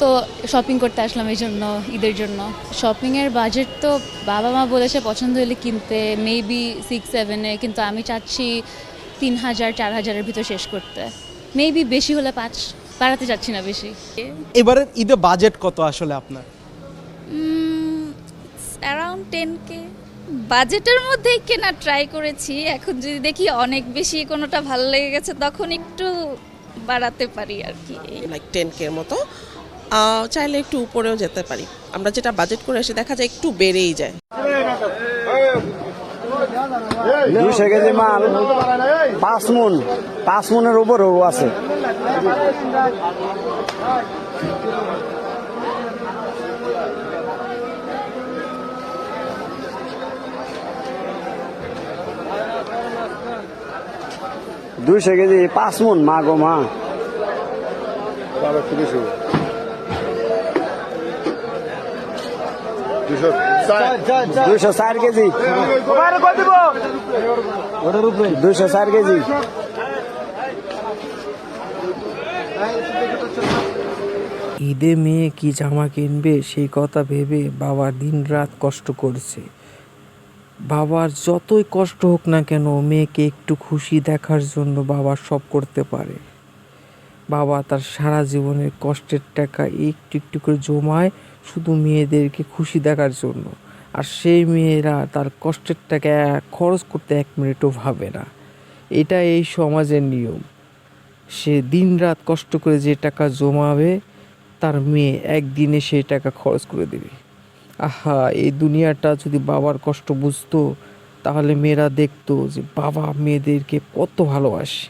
তো শপিং করতে আসলাম এই জন্য ঈদের জন্য। শপিংয়ের বাজেট তো বাবা মা বলেছে পছন্দ হলে কিনতে মেবি সিক্স সেভেনে কিন্তু আমি চাচ্ছি তিন হাজার চার হাজারের ভিতর শেষ করতে। মেবি বেশি হলে পাঁচ বাড়াতে চাচ্ছি না বেশি। এবারে ঈদে বাজেট কত আসলে আপনার? অ্যারাউন্ড টেন কে বাজেটের মধ্যে কেনা ট্রাই করেছি। এখন যদি দেখি অনেক বেশি কোনোটা ভালো লেগে গেছে তখন একটু বাড়াতে পারি আর কি। লাইক টেন কে মতো। চাইলে একটু উপরেও যেতে পারি। আমরা যেটা বাজেট করে এসে দেখা যায় একটু বেড়েই যায়। কেজি পাঁচ পাঁচ আছে। দুইশো কেজি পাঁচ মন, মা গো মা। দুইশো চার কেজি। দুইশো চার কেজি। ঈদে মেয়ে কি জামা কিনবে সেই কথা ভেবে বাবা দিনরাত কষ্ট করছে। বাবার যতই কষ্ট হোক না কেন মেয়েকে একটু খুশি দেখার জন্য বাবা সব করতে পারে। বাবা তার সারা জীবনের কষ্টের টাকা একটু একটু করে জমায় শুধু মেয়েদেরকে খুশি দেখার জন্য। আর সেই মেয়েরা তার কষ্টের টাকা খরচ করতে এক মিনিটও ভাবে না। এটা এই সমাজের নিয়ম। সে দিনরাত কষ্ট করে যে টাকা জমাবে, তার মেয়ে একদিনে সেই টাকা খরচ করে দেবে। আহা, এই দুনিয়াটা যদি বাবার কষ্ট বুঝতো, তাহলে মেয়েরা দেখতো যে বাবা মেয়েদেরকে কত ভালোবাসে।